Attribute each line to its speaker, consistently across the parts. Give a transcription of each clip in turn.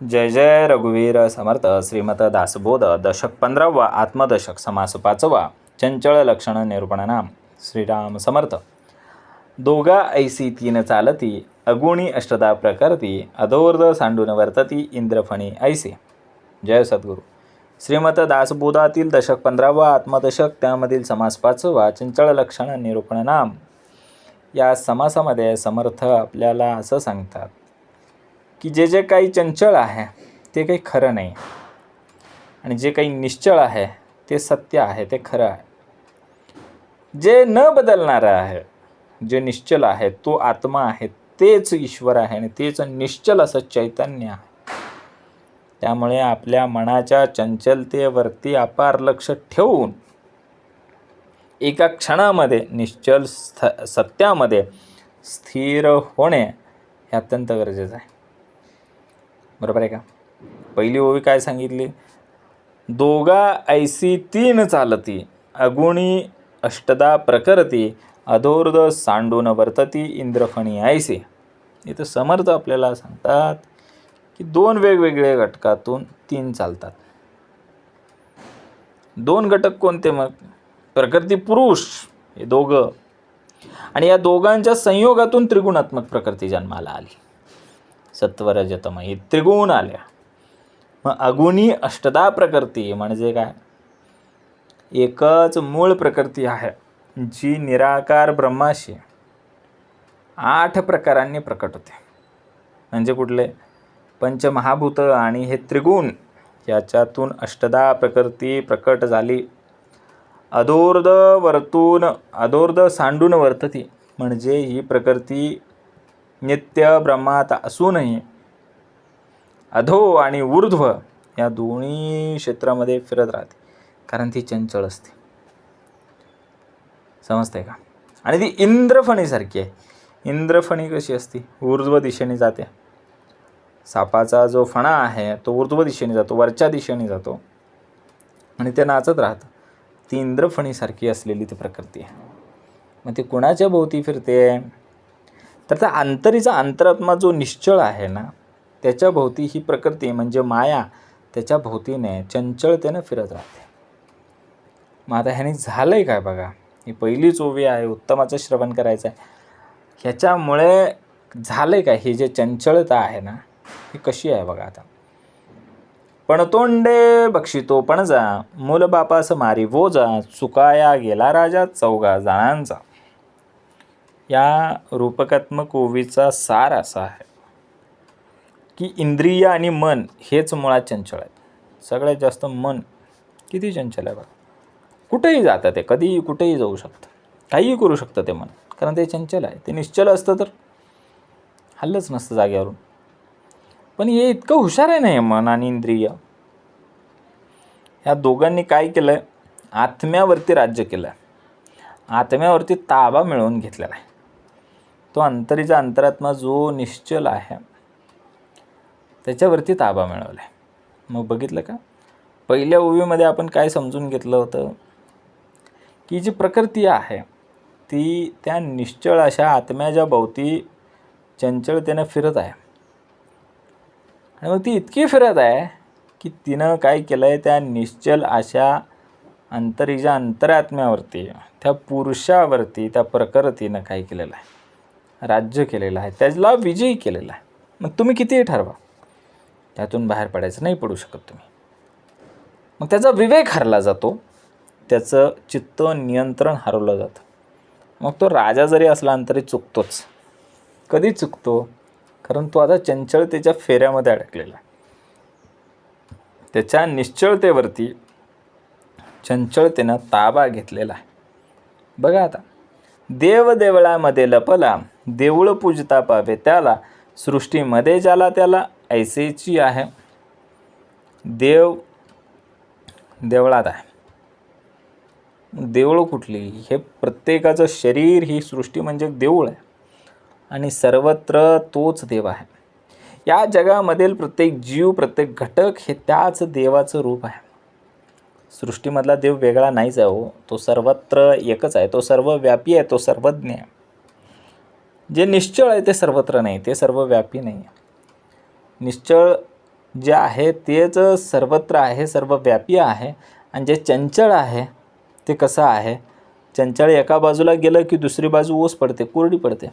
Speaker 1: जय जय रघुवीर समर्थ श्रीमत दासबोध दशक पंधरावा आत्मदशक समास पाचवा चंचळ लक्षण निरूपण नाम. श्रीराम समर्थ. दोघा ऐसी तीन चालती अगुणी अष्टदा प्रकरती अधोर्ध सांडून वर्तती इंद्रफणी ऐसे. जय सद्गुरू. श्रीमत दासबोधातील दशक पंधरावा आत्मदशक त्यामधील समास पाचवा चंचळ लक्षण निरूपण नाम. या समासामध्ये समर्थ आपल्याला असं सांगतात. की जे जे काही चंचल आहे ते काही खरं नाही. आणि जे काही निश्चळ आहे ते सत्य आहे ते खरं आहे. जे न बदलणारं आहे जे निश्चल आहे तो आत्मा आहे तेच ईश्वर आहे आणि तेच निश्चल असं चैतन्य आहे. त्यामुळे आपल्या मनाच्या चंचलतेवरती अपार लक्ष ठेवून एका क्षणामध्ये निश्चल स्थ सत्यामध्ये स्थिर होणे हे अत्यंत गरजेचं आहे. बरोबर आहे का? पहिली ओवी काय सांगितली? दोघा ऐसी तीन चालती अगुणी अष्टदा प्रकरती अधोर्ध सांडून वर्तती इंद्रफणी ऐसे. इथं समर्थ आपल्याला सांगतात की दोन वेगवेगळ्या घटकातून तीन चालतात. दोन घटक कोणते मग? प्रकृती पुरुष हे दोघं. आणि या दोघांच्या संयोगातून त्रिगुणात्मक प्रकृती जन्माला आली. सत्वरजतम. हे त्रिगुण आल्या. मग अगुणी अष्टदा प्रकृती म्हणजे काय? एकच मूळ प्रकृती आहे जी निराकार ब्रह्माशी आठ प्रकारांनी प्रकट होते. म्हणजे कुठले? पंचमहाभूत आणि हे त्रिगुण याच्यातून अष्टदा प्रकृती प्रकट झाली. अधोर्ध वर्तून अधोर्ध सांडून वर्तती. म्हणजे ही प्रकृती नित्य ब्रह्मात असूनही अधो आणि ऊर्ध्व या दोन्ही क्षेत्रामध्ये फिरत राहते. कारण ती चंचल असते. समजते का? आणि ती इंद्रफणीसारखी आहे. इंद्रफणी कशी असते? ऊर्ध्व दिशेने जाते. सापाचा जो फणा आहे तो ऊर्ध्व दिशेने जातो वरच्या दिशेने जातो. आणि ते नाचत राहतं. ती इंद्रफणीसारखी असलेली ती प्रकृती आहे. मग ती कुणाच्या भोवती फिरते? तर त्या अंतरीचा अंतरात्मा जो निश्चळ आहे ना त्याच्याभोवती ही प्रकृती म्हणजे माया त्याच्या भोवतीने फिरत राहते. मग आता ह्याने झालं आहे काय बघा? ही पहिलीच ओवी आहे उत्तमाचं श्रवण करायचं आहे ह्याच्यामुळे झालं आहे काय? ही जे चंचळता आहे ना ही कशी आहे बघा आता? पण तोंडे बक्षितो पणजा मूल बापास मारी वोजा चुकाया गेला राजा चौगा जणांचा. या रूपकात्मक ओवीचा सार असा आहे की इंद्रिय आणि मन हेच मुळात चंचल आहेत. सगळ्यात जास्त मन किती चंचल आहे बघा. कुठेही जातं ते कधीही कुठेही जाऊ शकतं. काहीही करू शकतं ते मन कारण ते चंचल आहे. ते निश्चल असतं तर हल्लंच नसतं जागेवरून. पण हे इतकं हुशार आहे ना हे मन आणि इंद्रिय. ह्या दोघांनी काय केलं आहे आत्म्यावरती राज्य केलं आहे आत्म्यावरती ताबा मिळवून घेतलेला आहे. तो अंतरीचा अंतरात्मा जो निश्चल आहे त्याच्यावरती ताबा मिळवला आहे. मग बघितलं का? पहिल्या ओवीमध्ये आपण काय समजून घेतलं होतं? की जी प्रकृती आहे ती त्या निश्चळ अशा आत्म्याच्या भोवती चंचलतेनं फिरत आहे. आणि मग ती इतकी फिरत आहे की तिनं काय केलं आहे त्या निश्चल अशा अंतरीच्या अंतरात्म्यावरती त्या पुरुषावरती त्या प्रकृतीनं काय केलेलं आहे? राज्य केलेलं आहे. त्याला विजयी केलेला आहे. मग तुम्ही कितीही ठरवा. त्यातून बाहेर पडायचं नाही पडू शकत तुम्ही. मग त्याचा विवेक हरला जातो. त्याचं चित्त नियंत्रण हरवलं जातं. मग तो राजा जरी असला तरी चुकतोच. कधी चुकतो? कारण तो आता चंचलतेच्या फेऱ्यामध्ये अडकलेला आहे. त्याच्या निश्चळतेवरती चंचलतेनं ताबा घेतलेला आहे. बघा आता. देव देवळामध्ये लपला. देऊळ पूजता पावे त्याला. सृष्टीमध्ये ज्याला त्याला ऐसेची आहे देव देवळात आहे. देऊळ कुठली? हे प्रत्येकाचं शरीर ही सृष्टी म्हणजे देऊळ आहे. आणि सर्वत्र तोच देव आहे. या जगामधील प्रत्येक जीव प्रत्येक घटक हे त्याच देवाचं रूप आहे. सृष्टीमधला देव वेगळा नाहीच आहे हो. तो सर्वत्र एकच आहे. तो सर्वव्यापी आहे. तो सर्वज्ञ आहे. जे निश्चळ आहे ते सर्वत्र नाही ते सर्वव्यापी नाही आहे. निश्चळ जे आहे तेच सर्वत्र आहे सर्वव्यापी आहे आणि जे चंचळ आहे ते कसं आहे? चंचळ एका बाजूला गेलं की दुसरी बाजू ओस पडते कोरडी पडते.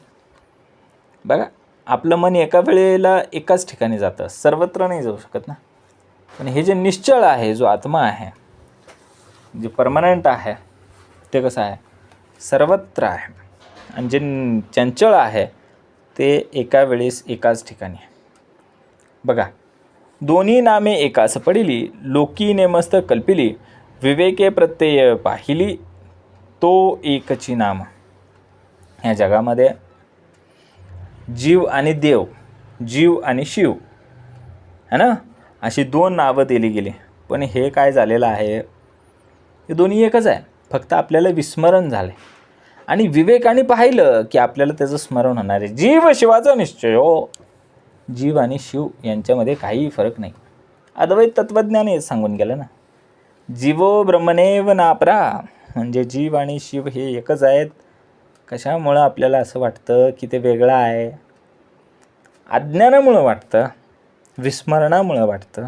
Speaker 1: बघा आपलं मन एका वेळेला एकाच ठिकाणी जातं सर्वत्र नाही जाऊ शकत ना. पण हे जे निश्चळ आहे जो आत्मा आहे जे परमनंट आहे ते कसं आहे? सर्वत्र आहे. आणि जे चंचळ आहे ते एका वेळेस एकाच ठिकाणी बघा दोन्ही नामे एकास पडिली लोकी नेमस्त कल्पिली विवेके प्रत्यय पाहिली तो एकची नाम. ह्या जगामध्ये जीव आणि देव जीव आणि शिव है ना? अशी दोन नावं दिली गेली. पण हे काय झालेलं आहे? हे दोन्ही एकच आहे. फक्त आपल्याला विस्मरण झाले आणि विवेकाने पाहिलं की आपल्याला त्याचं स्मरण होणार आहे. जीव शिवाचा निश्चय हो. जीव आणि शिव यांच्यामध्ये काहीही फरक नाही. अद्वैत तत्त्वज्ञाने हे सांगून गेलं ना. जीवो ब्रह्मनेव नापरा. म्हणजे जीव आणि शिव हे एकच आहेत. कशामुळं आपल्याला असं वाटतं की ते वेगळं आहे? अज्ञानामुळं वाटतं. विस्मरणामुळं वाटतं.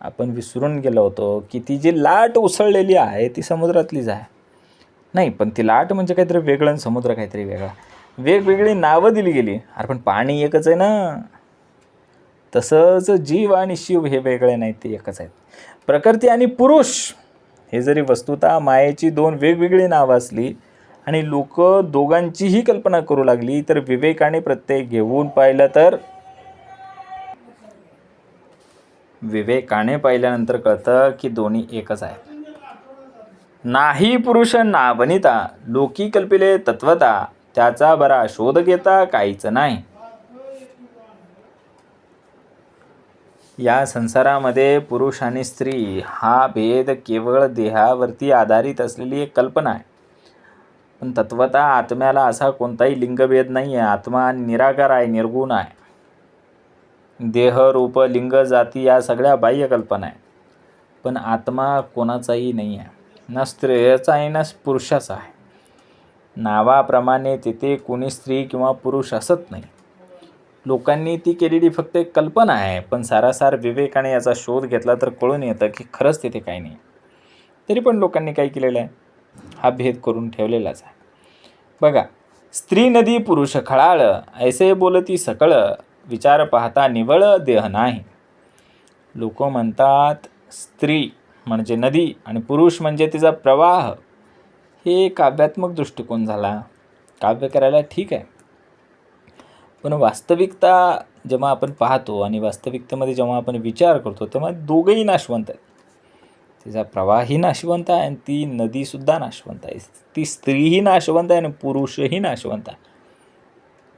Speaker 1: आपण विसरून गेलो होतो की ती जी लाट उसळलेली आहे ती समुद्रातलीच आहे. नाही पण ती लाट म्हणजे काहीतरी वेगळं आणि समुद्र काहीतरी वेगळा. वेगवेगळी नावं दिली गेली. अरे पण पाणी एकच आहे ना. तसंच जीव आणि शिव हे वेगळे नाहीत ते एकच आहेत. प्रकृती आणि पुरुष हे जरी वस्तुतः मायेची दोन वेगवेगळी नावं असली आणि लोक दोघांचीही कल्पना करू लागली तर विवेकाने प्रत्यय घेऊन पाहिलं तर? विवेकाने पाहिल्यानंतर कळतं की दोन्ही एकच आहेत. नाही पुरुष ना वनिता लोकी कल्पिले तत्वता त्याचा बरा शोध घेता काहीच नाही. या संसारामध्ये पुरुष आणि स्त्री हा भेद केवळ देहावरती आधारित असलेली एक कल्पना आहे. पण तत्वता आत्म्याला असा कोणताही लिंगभेद नाही आहे आत्मा निराकार आहे निर्गुण आहे. देह रूप लिंग जाती या सगळ्या बाह्य कल्पना आहे पण आत्मा कोणाचाही नाही आहे ना स्त्रियाचा आहे ना पुरुषाचा आहे. नावाप्रमाणे तिथे कोणी स्त्री किंवा पुरुष असत नाही. लोकांनी ती केलेली फक्त एक कल्पना आहे पण सारासार विवेकाने याचा शोध घेतला तर कळून येतं की खरंच तिथे काही नाही. तरी पण लोकांनी काय केलेलं आहे? हा भेद करून ठेवलेलाच आहे. बघा स्त्री नदी पुरुष खळाळ ऐसे बोलती सकळ विचार पाहता निवळ देह नाही. लोक म्हणतात स्त्री म्हणजे नदी आणि पुरुष म्हणजे तिचा प्रवाह हे काव्यात्मक दृष्टिकोन झाला. काव्य करायला ठीक आहे. पण वास्तविकता जेव्हा आपण पाहतो आणि वास्तविकतेमध्ये जेव्हा आपण विचार करतो तेव्हा दोघंही नाशवंत आहेत. तिचा प्रवाहही नाशवंत आहे आणि ती नदीसुद्धा नाशवंत आहे. ती स्त्रीही नाशवंत आहे आणि पुरुषही नाशवंत आहे.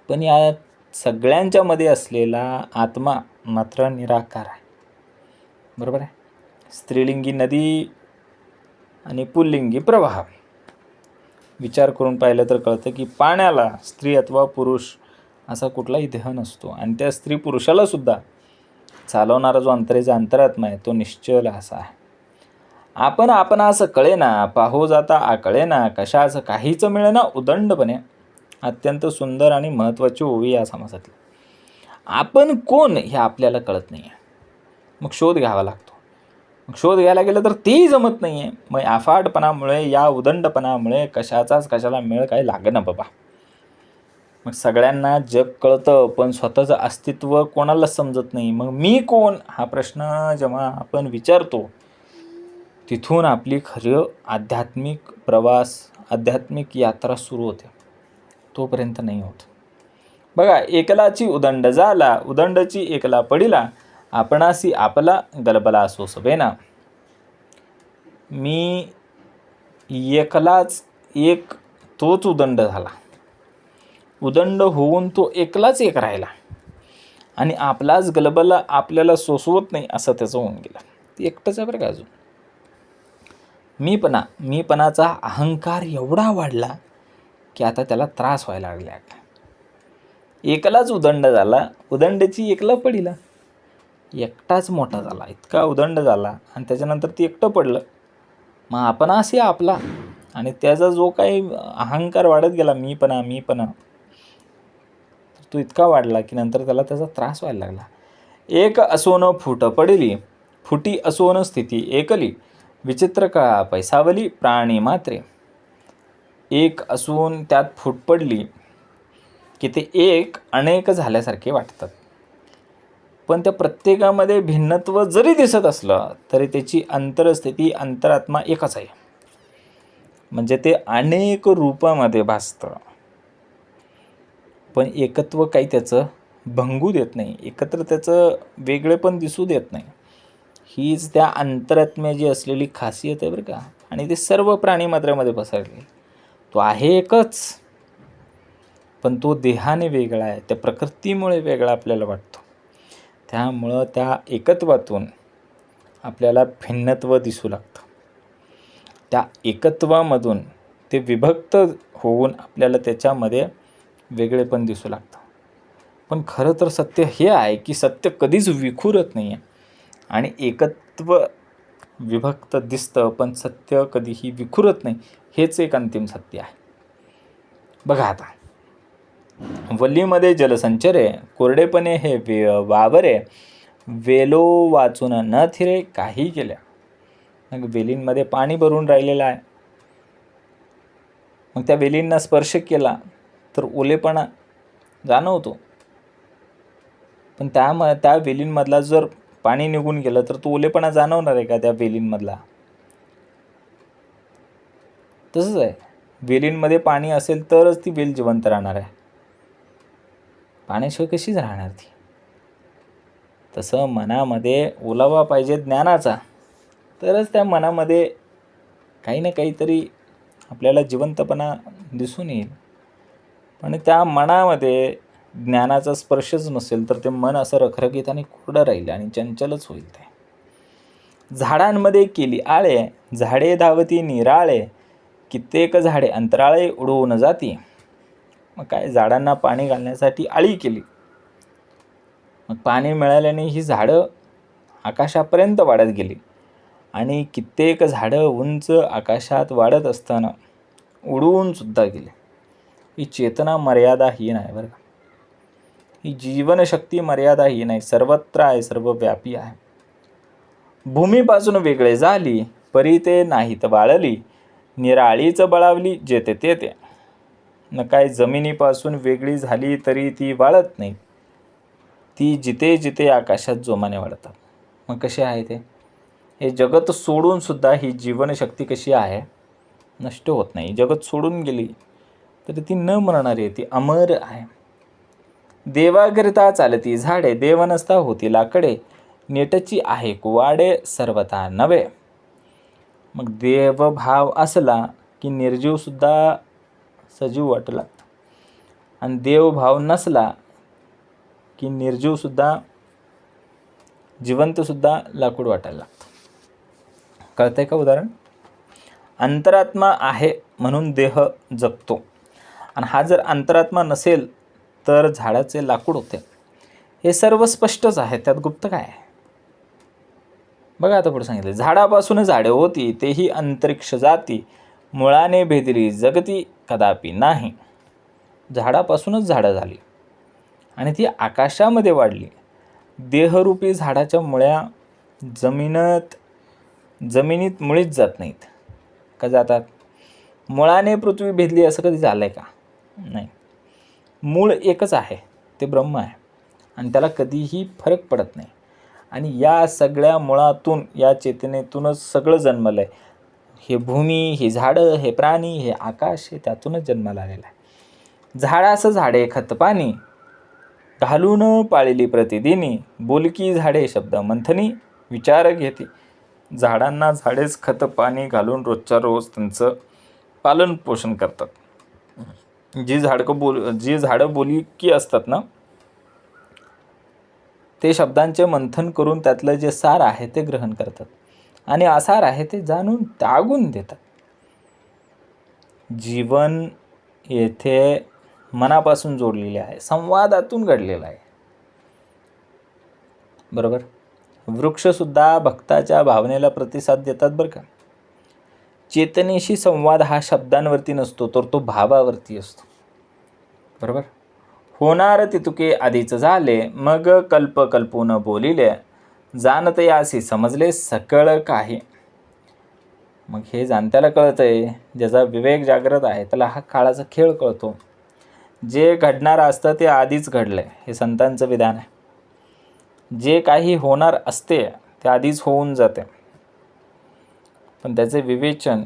Speaker 1: पण या सगळ्यांच्यामध्ये असलेला आत्मा मात्र निराकार आहे. बरोबर आहे? स्त्रीलिंगी नदी आणि पुल्लिंगी प्रवाह. विचार करून पाहिलं तर कळतं की पाण्याला स्त्री अथवा पुरुष असा कुठलाही देह नसतो. आणि त्या स्त्री पुरुषाला सुद्धा चालवणारा जो अंतरेचा अंतरात्मा आहे तो निश्चल असा आहे. आपण आपण असं कळेना पाहो जाता आकळेना कशाचं काहीच मिळेना उदंडपणे अत्यंत सुंदर आणि महत्त्वाची ओवी या समासातली. आपण कोण हे आपल्याला कळत नाही आहे मग शोध घ्यावा लागतो. मग शोध घ्यायला गेलं तर तेही जमत नाही आहे मग अफाटपणामुळे या उदंडपणामुळे कशाचाच कशाला मेळ काही लागेना बाबा. मग सगळ्यांना जग कळतं पण स्वतःचं अस्तित्व कोणालाच समजत नाही. मग मी कोण? हा प्रश्न जेव्हा आपण विचारतो तिथून आपली खरं आध्यात्मिक प्रवास आध्यात्मिक यात्रा सुरू होते. तोपर्यंत नाही होत. बघा एकलाची उदंड झाला उदंडची एकला पडिला आपणासी आपला गलबला सोसवेना मी एकलाच एक तोच उदंड झाला. उदंड होऊन तो एकलाच एक राहिला. आणि आपलाच गलबला आपल्याला सोसवत नाही असं त्याचं होऊन गेलं. ते एकटंच आहे बरं का अजून. मीपणा मीपणाचा अहंकार एवढा वाढला की आता त्याला त्रास व्हायला लागला. एकलाच उदंड झाला उदंडची एकला पडिला. एकटाच मोठा झाला इतका उदंड झाला आणि त्याच्यानंतर ती एकटं पडलं. मग आपण असे आपला आणि त्याचा जो काही अहंकार वाढत गेला मीपणा मीपणा तो इतका वाढला की नंतर त्याला त्याचा त्रास व्हायला लागला. एक असोन फुट पडली फुटी असोन स्थिती एकली. विचित्र काळा पैसावली प्राणी मात्रे. एक असून त्यात फूट पडली की ते एक अनेक झाल्यासारखे वाटतात. पण त्या प्रत्येकामध्ये भिन्नत्व जरी दिसत असलं तरी त्याची अंतरस्थिती अंतरात्मा एकच आहे. म्हणजे ते अनेक रूपामध्ये भासतं. पण एकत्व काही त्याचं भंगू देत नाही. एकत्र त्याचं वेगळेपण दिसू देत नाही. हीच त्या अंतरात्म्याची असलेली खासियत आहे बरं का. आणि ते सर्व प्राणीमात्रामध्ये पसरले. तो आहे एकच. पण तो देहाने वेगळा आहे. त्या प्रकृतीमुळे वेगळा आपल्याला वाटतो. त्यामुळं त्या एकत्वातून आपल्याला भिन्नत्व दिसू लागतं. त्या एकत्वामधून ते विभक्त होऊन आपल्याला त्याच्यामध्ये वेगळेपण दिसू लागतं. पण खरं तर सत्य हे आहे की सत्य कधीच विखुरत नाही आहे आणि एकत्व विभक्त दिसतं पण सत्य कधीही विखुरत नाही हेच एक अंतिम सत्य आहे. बघा आता. वल्लीमध्ये जलसंचरे कोरडेपणे हे वे वावरे वेलो वाचून न थिरे काही केल्या. मग वेलींमध्ये पाणी भरून राहिलेलं आहे. मग त्या वेलींना स्पर्श केला तर ओलेपणा जाणवतो. पण त्या त्या वेलींमधला जर पाणी निघून गेलं तर तो ओलेपणा जाणवणार आहे का त्या वेलींमधला? तसंच आहे. वेलींमध्ये पाणी असेल तरच ती वेल जिवंत राहणार आहे. पाण्याशिवाय कशीच राहणार ती? तसं मनामध्ये ओलावा पाहिजे ज्ञानाचा. तरच त्या मनामध्ये काही ना काहीतरी आपल्याला जिवंतपणा दिसून येईल. पण त्या मनामध्ये ज्ञानाचा स्पर्शच नसेल तर ते मन असं रखरखीत आणि कोरडं राहील आणि चंचलच होईल ते. झाडांमध्ये केली आळे झाडे धावती निराळे कित्येक झाडे अंतराळे उडवून जाती. मग काय झाडांना पाणी घालण्यासाठी आळी केली. मग पाणी मिळाल्याने ही झाडं आकाशापर्यंत वाढत गेली. आणि कित्येक झाडं उंच आकाशात वाढत असताना उडवूनसुद्धा गेले. ही चेतना मर्यादाहीन आहे बरं का. ही जीवनशक्ती मर्यादाहीन आहे सर्वत्र आहे सर्वव्यापी आहे. भूमीपासून वेगळे झाली परी ते नाहीत बाळली निराळीच बळावली जेते ते न काय जमिनीपासून वेगळी झाली तरी ती वाळत नाही. ती जिथे जिथे आकाशात जोमाने वाढतात. मग कसे आहे ते? हे जगत सोडूनसुद्धा ही जीवनशक्ती कशी आहे? नष्ट होत नाही. जगत सोडून गेली तरी ती न मरणारी आहे ती अमर आहे. देवाकरिता चालती झाडे देव नसता होती लाकडे नेटची आहे कुवाडे सर्वता नवे. मग देवभाव असला की निर्जीवसुद्धा सजीव वाटला. आणि देवभाव नसला की निर्जीवसुद्धा जिवंतसुद्धा लाकूड वाटायला लागतं. कळतंय का उदाहरण? अंतरात्मा आहे म्हणून देह जगतो. आणि हा जर अंतरात्मा नसेल तर झाडाचे लाकूड होते. हे सर्व स्पष्टच आहे. त्यात गुप्त काय आहे? बघा आता पुढे सांगितलं. झाडापासून झाडे होती तेही अंतरिक्ष जाती. मुळाने भेदली. जगती कदापि नाही. झाडापासूनच झाडं झाली. आणि ती आकाशामध्ये वाढली. देहरूपी झाडाच्या मुळ्या जमिनत जमिनीत मुळीच जात नाहीत. का जातात? मुळाने पृथ्वी भेदली असं कधी झालं आहे का? नाही. मूळ एकच आहे. ते ब्रह्म आहे. आणि त्याला कधीही फरक पडत नाही. आणि या सगळ्या मुळातून या चेतनेतूनच सगळं जन्मलं आहे हे भूमी हे झाडं हे प्राणी हे आकाश हे त्यातूनच जन्माला आलेलं आहे. झाडाचं झाडे खतपाणी घालून पाळली प्रतिदिनी. बोलकी झाडे शब्द मंथनी. विचार घेते. झाडांना झाडेच खत पाणी घालून रोजच्या रोज त्यांचं पालन पोषण करतात. जी झाडकं बोल जी झाडं बोलकी असतात ना ते शब्दांचे मंथन करून त्यातलं जे सार आहे ते ग्रहण करतात. आणि आसार आहे ते जाणून त्यागून देतात. जीवन येथे मनापासून जोडलेले आहे संवादातून घडलेलं आहे. बरोबर? वृक्षसुद्धा भक्ताच्या भावनेला प्रतिसाद देतात बरं का. चेतनेशी संवाद हा शब्दांवरती नसतो तर तो भावावरती असतो. बरोबर? होणार तितुके आधीच झाले मग कल्प कल्पून बोलिले जाणत यासी समजले सकळ काही. मग हे जाणत्याला कळतंय ज्याचा विवेक जागृत आहे त्याला हा काळाचा खेळ कळतो. जे घडणार असतं ते आधीच घडलंय हे संतांचं विधान आहे. जे काही होणार असते ते आधीच होऊन जाते. पण त्याचे विवेचन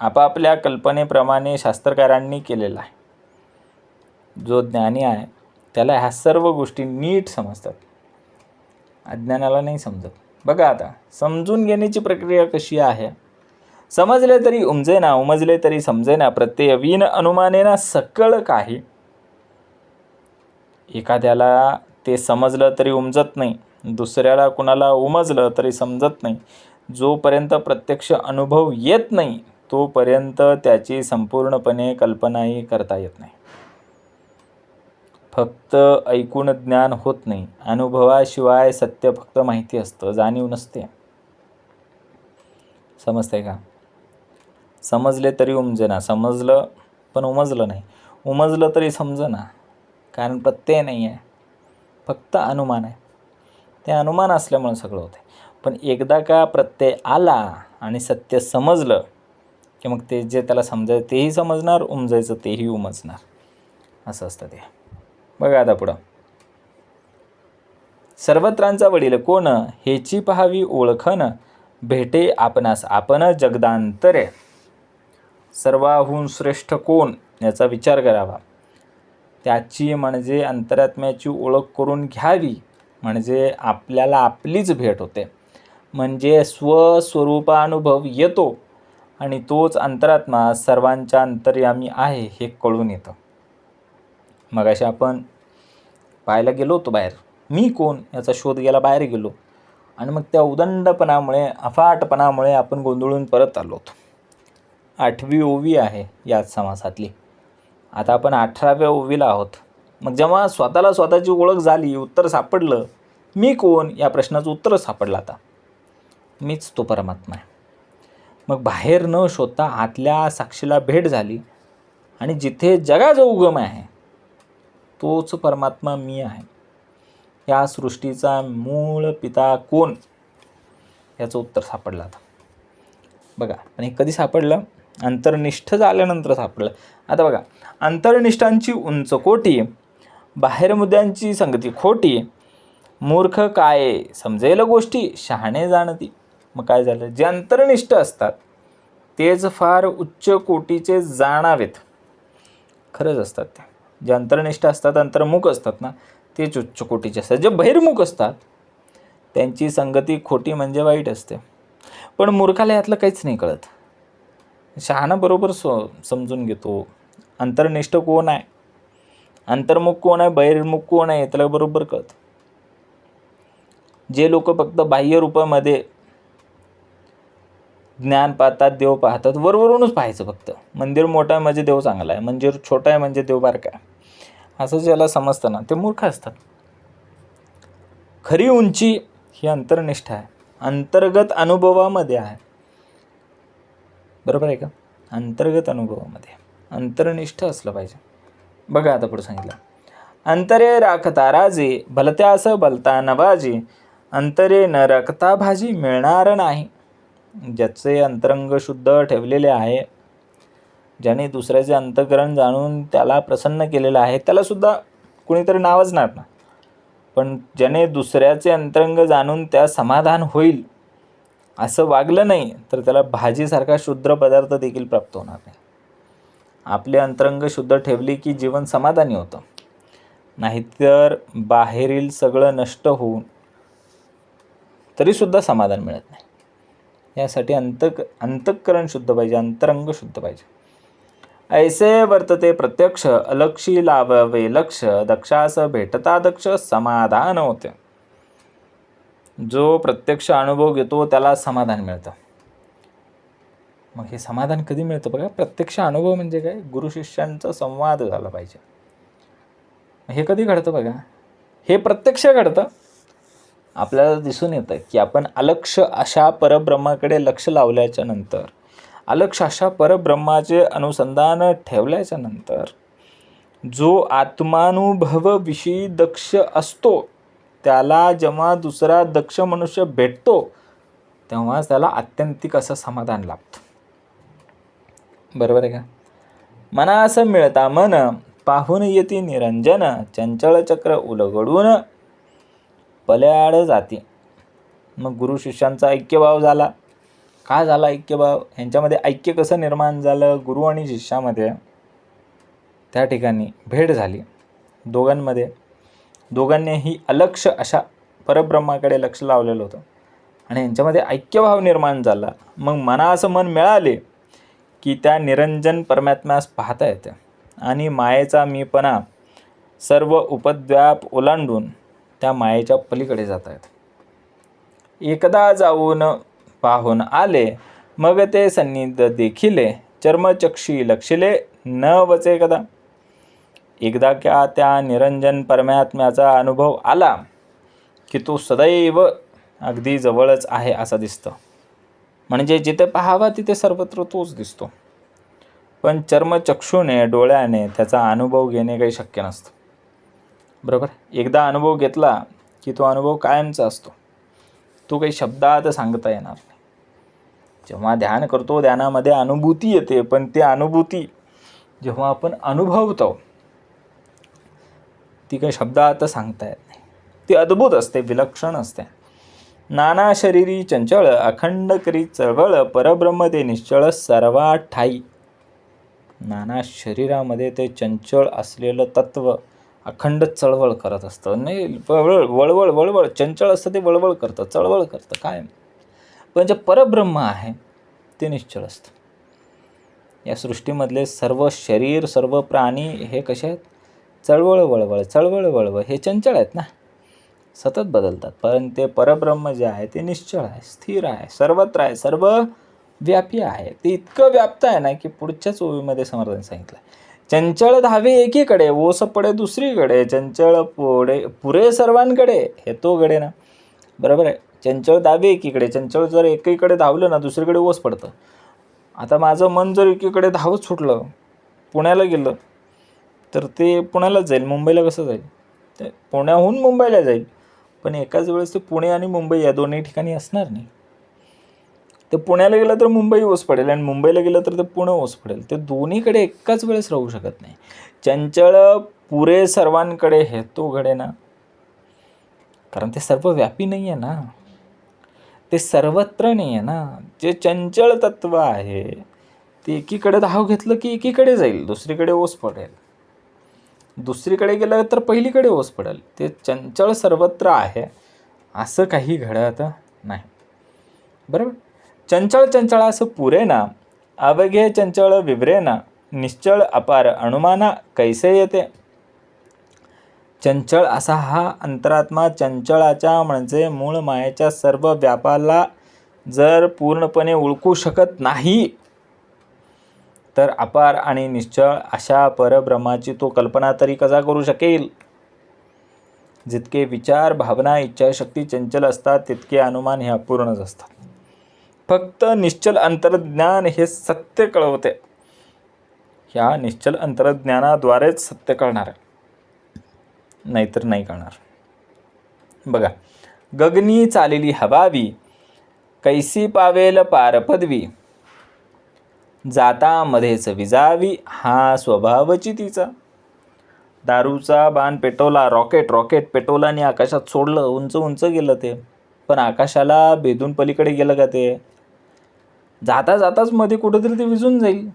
Speaker 1: आपापल्या कल्पनेप्रमाणे शास्त्रकारांनी केलेलं आहे. जो ज्ञानी आहे त्याला ह्या सर्व गोष्टी नीट समजतात. अज्ञानाला नाही समजत. बघा आता समजून घेण्याची प्रक्रिया कशी आहे? समजले तरी उमजेना उमजले तरी समजेना प्रत्यय विन अनुमानेना सकळ काही. एखाद्याला ते समजलं तरी उमजत नाही दुसऱ्याला कुणाला उमजलं तरी समजत नाही. जोपर्यंत प्रत्यक्ष अनुभव येत नाही तोपर्यंत त्याची संपूर्णपणे कल्पनाही करता येत नाही. फक्त ऐकून ज्ञान होत नाही. अनुभवाशिवाय सत्य फक्त माहिती असतं जाणीव नसते. समजते का? समजले तरी उमजेना समजलं पण उमजलं नाही. उमजलं तरी समजेना कारण प्रत्यय नाही आहे फक्त अनुमान आहे. ते अनुमान असल्यामुळे सगळं होतं पण एकदा का प्रत्यय आला आणि सत्य समजलं की मग ते जे त्याला समजायचं तेही समजणार उमजायचं तेही उमजणार. असं असतं ते. बघा आता पुढं. सर्वत्रांचा वडील कोण? हेची पहावी ओळखन. भेटे आपणास आपण जगदांतरे. सर्वाहून श्रेष्ठ कोण? याचा विचार करावा. त्याची म्हणजे अंतरात्म्याची ओळख करून घ्यावी. म्हणजे आपल्याला आपलीच भेट होते. म्हणजे स्वस्वरूपानुभव येतो. आणि तोच अंतरात्मा सर्वांच्या अंतर्यामी आहे हे कळून येतं. मग अशा आपण पाहायला गेलो होतो बाहेर. मी कोण याचा शोध घ्यायला बाहेर गेलो. आणि मग त्या उदंडपणामुळे अफाटपणामुळे आपण गोंधळून परत आलो होतो. आठवी ओवी आहे याच समासातली. आता आपण अठराव्या ओवीला आहोत. मग जेव्हा स्वतःला स्वतःची ओळख झाली उत्तर सापडलं मी कोण या प्रश्नाचं उत्तर सापडलं आता? मीच तो परमात्मा आहे. मग बाहेर न शोधता आतल्या साक्षीला भेट झाली. आणि जिथे जगाचा उगम आहे तोच परमात्मा मी आहे. या सृष्टीचा मूळ पिता कोण? याचं उत्तर सापडलं आता. बघा आणि कधी सापडलं? अंतर्निष्ठ झाल्यानंतर सापडलं. आता बघा अंतर्निष्ठांची उंच कोटी बाहेर मुद्द्यांची संगती खोटी मूर्ख काय समजेल गोष्टी शहाणे जाणती. मग काय झालं? जे अंतर्निष्ठ असतात तेच फार उच्च कोटीचे जाणावेत. खरंच असतात ते. जे अंतर्निष्ठ असतात अंतर्मुख असतात ना तेच उच्च कोटीचे असतात. जे बहिर्मुख असतात त्यांची संगती खोटी म्हणजे वाईट असते. पण मूर्खाला यातलं काहीच नाही कळत. शहाणा बरोबर सो समजून घेतो. अंतर्निष्ठ कोण आहे? अंतर्मुख कोण आहे? बहिर्मुख कोण आहे? त्याला बरोबर कळत. जे लोक फक्त बाह्य रूपामध्ये ज्ञान पाहतात देव पाहतात वरवरूनच पाहायचं फक्त. मंदिर मोठं आहे म्हणजे देव चांगला आहे. मंदिर छोटं आहे म्हणजे देव बारका आहे. असं ज्याला समजतं ना ते मूर्ख असतात. खरी उंची ही अंतर्निष्ठा आहे. अंतर्गत अनुभवामध्ये आहे. बरोबर आहे का? अंतर्गत अनुभवामध्ये. अंतर्निष्ठ असलं पाहिजे. बघा आता पुढे सांगितलं. अंतरे राखता राजे भलत्यास भलता नवाजी. अंतरे न रखता भाजी मिळणार नाही. ज्याचे अंतरंग शुद्ध ठेवलेले आहे ज्याने दुसऱ्याचे अंतकरण जाणून त्याला प्रसन्न केलेलं आहे त्यालासुद्धा कुणीतरी नावजणार ना. पण ज्याने दुसऱ्याचे अंतरंग जाणून त्या समाधान होईल असं वागलं नाही तर त्याला भाजीसारखा शुद्ध पदार्थ देखील प्राप्त होणार नाही. आपले अंतरंग शुद्ध ठेवले की जीवन समाधानी होतं. नाहीतर बाहेरील सगळं नष्ट होऊन तरीसुद्धा समाधान मिळत नाही. यासाठी अंतक अंतःकरण शुद्ध पाहिजे अंतरंग शुद्ध पाहिजे. ऐसे वर्तते प्रत्यक्ष अलक्षी लावावे लक्ष दक्षास भेटता दक्ष समाधान होते. जो प्रत्यक्ष अनुभव घेतो त्याला समाधान मिळतं. मग हे समाधान कधी मिळतं बघा? प्रत्यक्ष अनुभव म्हणजे काय? गुरु शिष्यांचा संवाद झाला पाहिजे. हे कधी घडतं बघा? हे प्रत्यक्ष घडतं. आपल्याला दिसून येतं की आपण अलक्ष अशा परब्रह्माकडे लक्ष लावल्याच्या नंतर अलक्ष अशा परब्रह्माचे अनुसंधान ठेवल्याच्या नंतर जो आत्मानुभव विषयी दक्ष असतो त्याला जेव्हा दुसरा दक्ष मनुष्य भेटतो तेव्हा त्याला आत्यंतिक असं समाधान लाभतं. बरोबर आहे का? मना असं मिळता मन पाहून येते निरंजन चंचळ चक्र उलगडून पल्याड जाते. मग गुरु शिष्यांचा ऐक्यभाव झाला. का झाला ऐक्यभाव ह्यांच्यामध्ये ऐक्य कसं निर्माण झालं? गुरु आणि शिष्यामध्ये त्या ठिकाणी भेट झाली. दोघांमध्ये दोघांनीही अलक्ष अशा परब्रह्माकडे लक्ष लावलेलं होतं. आणि यांच्यामध्ये ऐक्यभाव निर्माण झाला. मग मना असं मन मिळाले की त्या निरंजन परमात्म्यास पाहता येते. आणि मायेचा मीपणा सर्व उपद्व्याप ओलांडून त्या मायेच्या पलीकडे जात आहेत एकदा जाऊन पाहून आले. मग ते सन्निध देखिले. चर्मचक्षी लक्षिले. न वचे कदा एकदा क्या त्या निरंजन परमात्म्याचा अनुभव आला की तो सदैव अगदी जवळच आहे असं दिसतं. म्हणजे जिथे पाहावा तिथे सर्वत्र तोच दिसतो. पण चर्मचक्षूने डोळ्याने त्याचा अनुभव घेणे काही शक्य नसतं. बरोबर? एकदा अनुभव घेतला की तो अनुभव कायमचा असतो. तो काही शब्दात सांगता येणार नाही. जेव्हा ध्यान करतो ध्यानामध्ये अनुभूती येते पण ती अनुभूती जेव्हा आपण अनुभवतो ती काही शब्दात सांगता येत नाही. ती अद्भुत असते विलक्षण असते. नाना शरीरी चंचळ अखंड करी चळवळ परब्रह्म ते निश्चळ सर्वा ठाई. नाना शरीरामध्ये ते चंचळ असलेलं तत्व अखंड चळवळ करत असतं. नाही वळवळ वळवळ वळवळ चंचळ असतं ते वळवळ करतं चळवळ करतं काय? पण जे परब्रह्म आहे ते निश्चळ असतं. या सृष्टीमधले सर्व शरीर सर्व प्राणी हे कसे आहेत? चळवळ वळवळ चळवळ वळवळ हे चंचळ आहेत ना? सतत बदलतात. पण ते परब्रह्म जे आहे ते निश्चळ आहे स्थिर आहे सर्वत्र आहे सर्व व्यापी आहे. ते इतकं व्याप्त आहे ना की पुढच्याच ओवीमध्ये समर्थन सांगितलं चंचळ धावे एकीकडे ओस पडे दुसरीकडे चंचळ पोडे पुरे सर्वांकडे हे तो गडे ना? बरोबर आहे. चंचळ धावे एकीकडे चंचळ जर एकीकडे धावलं ना दुसरीकडे ओस पडतं. आता माझं मन जर एकीकडे धावत सुटलं पुण्याला गेलं तर ते पुण्यालाच जाईल मुंबईला कसं जाईल? ते पुण्याहून मुंबईला जाईल. पण एकाच वेळेस ते पुणे आणि मुंबई या दोन्ही ठिकाणी असणार नाही. ते पुण्याला गेलं तर मुंबई ओस पडेल आणि मुंबईला गेलं तर ते पुणे ओस पडेल. ते दोन्हीकडे एकाच वेळेस राहू शकत नाही. चंचळ पुरे सर्वांकडे हे तो घडे ना कारण ते सर्व व्यापी नाही आहे ना. ते सर्वत्र नाही आहे ना. जे चंचळ तत्व आहे ते एकीकडे धाव घेतलं की एकीकडे जाईल दुसरीकडे ओस पडेल. दुसरीकडे गेलं तर पहिलीकडे ओस पडेल. ते चंचळ सर्वत्र आहे असं काही घडत नाही. बरोबर? चंचळ चंचळ असं पुरेना अवघे चंचळ विवरेना निश्चळ अपार अनुमाना कैसे येते? चंचळ असा हा अंतरात्मा चंचळाच्या म्हणजे मूळ मायेच्या सर्व व्यापाला जर पूर्णपणे ओळखू शकत नाही तर अपार आणि निश्चळ अशा परब्रह्माची तो कल्पना तरी कसा करू शकेल? जितके विचार भावना इच्छाशक्ती चंचल असतात तितके अनुमान हे अपूर्णच असतात. फक्त निश्चल अंतर्ज्ञान हे सत्य कळवते. ह्या निश्चल अंतर्ज्ञानाद्वारेच सत्य कळणार आहे. नाहीतर नाही कळणार बघा गगनी चालेली हवावी कैसी पावेल पार पदवी. जाता मध्येच विजावी हा स्वभावची तिचा. दारूचा बाण पेटवला रॉकेट रॉकेट पेटवला आणि आकाशात सोडलं उंच उंच गेलं ते. पण आकाशाला भेदून पलीकडे गेलं का ते? जाता जाताच मध्ये कुठंतरी ते विजून जाईल.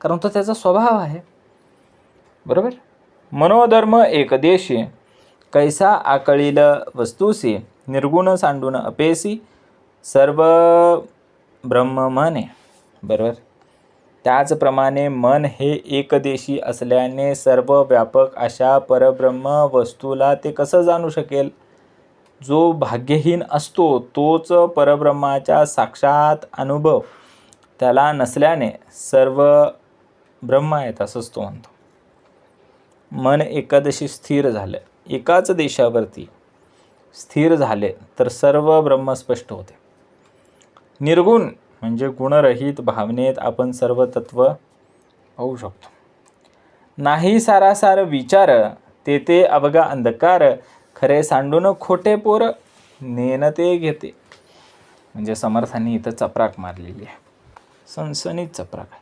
Speaker 1: कारण तो त्याचा स्वभाव आहे. बरोबर? मनोधर्म एकदेशी कैसा आकळील वस्तूसी निर्गुण सांडून अपेसी सर्व ब्रह्म मने बरोबर? त्याचप्रमाणे मन हे एकदेशी असल्याने सर्व व्यापक अशा परब्रह्म वस्तूला ते कसं जाणू शकेल? जो भाग्यहीन असतो तोच परब्रह्माच्या साक्षात अनुभव. त्याला नसल्याने सर्व ब्रह्म आहेत असंच तो म्हणतो. मन एकादशी स्थिर झालं. एकाच देशावरती स्थिर झाले तर सर्व ब्रह्म स्पष्ट होते. निर्गुण म्हणजे गुणरहित भावनेत आपण सर्व तत्व पाहू शकतो. नाही सारासार विचार ते ते अवघा अंधकार खरे सांडून खोटे पोर नेनते घेते. म्हणजे समर्थांनी इथं चपराक मारलेली आहे. सनसनीत चपराक आहे.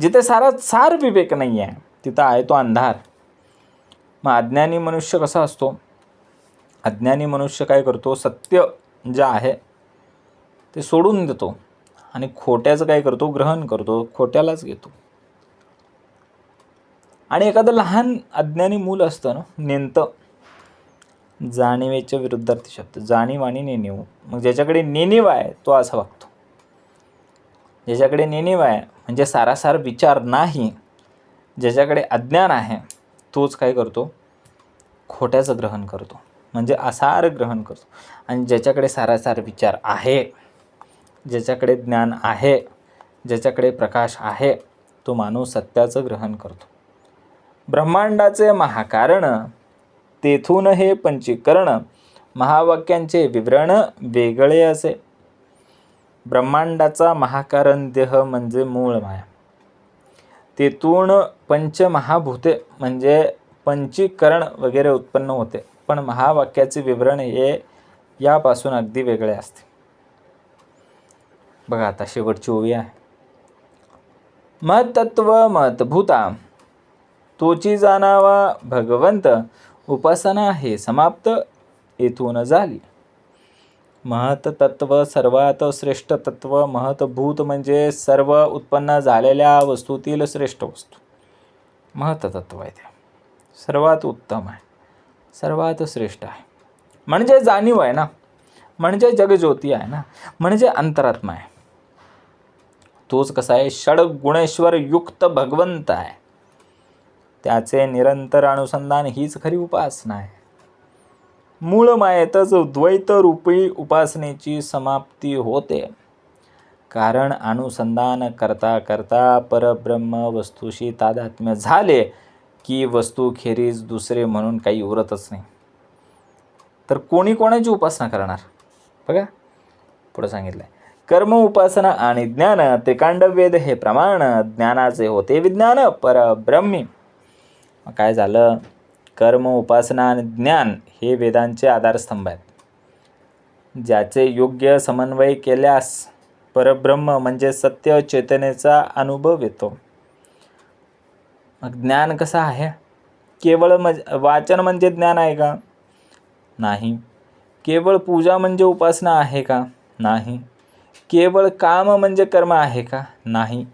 Speaker 1: जिथे सारा सार विवेक नाही आहे तिथं आहे तो अंधार. मग अज्ञानी मनुष्य कसा असतो? अज्ञानी मनुष्य काय करतो? सत्य जे आहे ते सोडून देतो आणि खोट्याचं काय करतो? ग्रहण करतो खोट्यालाच घेतो. आणि एखादं लहान अज्ञानी मूल असतं ना नेमतं जाणीवेच्या विरुद्धार्थी शब्द जाणीव आणि नेणीव. मग ज्याच्याकडे नेणीव आहे तो असा वागतो. ज्याच्याकडे नेणीव आहे म्हणजे सारासार विचार नाही ज्याच्याकडे अज्ञान आहे तोच काय करतो? खोट्याचं ग्रहण करतो. म्हणजे असार ग्रहण करतो. आणि ज्याच्याकडे सारासार विचार आहे ज्याच्याकडे ज्ञान आहे ज्याच्याकडे प्रकाश आहे तो माणूस सत्याचं ग्रहण करतो. ब्रह्मांडाचे महाकारण तेथून हे पंचीकरण महावाक्यांचे विवरण वेगळे असे. ब्रह्मांडाचा महाकारण देह म्हणजे मूळ माया. तेथून पंचमहाभूते म्हणजे पंचीकरण वगैरे उत्पन्न होते. पण महावाक्याचे विवरण हे यापासून अगदी वेगळे असते. बघा आता शेवटची ओवी आहे. महतत्व महतभूता तोची जाणावा भगवंत. उपासना हे समाप्त. येथून झाली. महतत्व सर्वात श्रेष्ठ तत्व महतभूत म्हणजे सर्व उत्पन्न झालेल्या वस्तूतील श्रेष्ठ वस्तू. महतत्व आहे ते. सर्वात उत्तम आहे. सर्वात श्रेष्ठ आहे. म्हणजे जाणीव आहे ना. म्हणजे जगज्योती आहे ना. म्हणजे अंतरात्मा आहे. तोच कसा आहे? षड गुणेश्वर युक्त भगवंत आहे. त्याचे निरंतर अनुसंधान हीच खरी उपासना आहे. मूळ मायेतच द्वैतरूपी उपासनेची समाप्ती होते. कारण अनुसंधान करता करता परब्रह्म वस्तूशी तादात्म्य झाले की वस्तू खेरीज दुसरे म्हणून काही उरतच नाही. तर कोणी कोणाची उपासना करणार? बघा पुढे सांगितलंय. कर्म उपासना आणि ज्ञान त्रिकांडवेद हे प्रमाण ज्ञानाचे होते विज्ञान परब्रह्मी. काय झालं? कर्म उपासना आणि ज्ञान हे वेदांचे आधारस्तंभ आहेत. ज्याचे योग्य समन्वय केल्यास परब्रह्म म्हणजे सत्य चेतनेचा अनुभव येतो. मग ज्ञान कसं आहे? केवळ मज वाचन म्हणजे ज्ञान आहे का? नाही. केवळ पूजा म्हणजे उपासना आहे का? नाही. केवळ काम म्हणजे कर्म आहे का? नाही.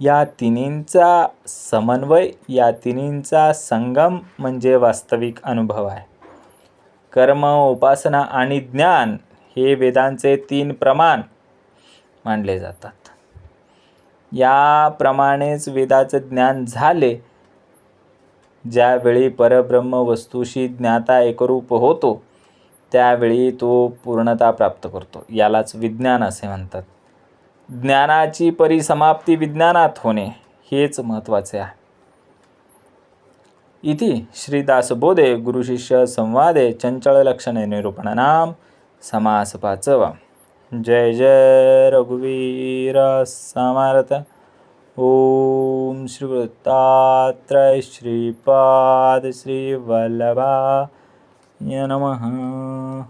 Speaker 1: या तिन्हींचा समन्वय या तिन्हींचा संगम म्हणजे वास्तविक अनुभव आहे. कर्म उपासना आणि ज्ञान हे वेदांचे तीन प्रमाण मानले जातात. याप्रमाणेच वेदाचं ज्ञान झाले ज्यावेळी परब्रह्म वस्तूशी ज्ञाता एकरूप होतो त्यावेळी तो पूर्णता प्राप्त करतो. यालाच विज्ञान असे म्हणतात. ज्ञानाची परिसमाप्ती विज्ञानात होणे हेच महत्त्वाचे आहे. इति श्रीदासबोधे गुरुशिष्य संवादे चंचल लक्षणे निरूपणानाम समास पाचवा जय जय रघुवीर समर्थ. ओम श्रीवृत्तात्रय श्रीपाद श्री वल्लभा नमः.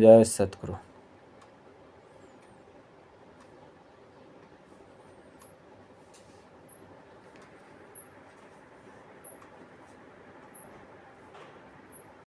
Speaker 1: जय सद्गुरु.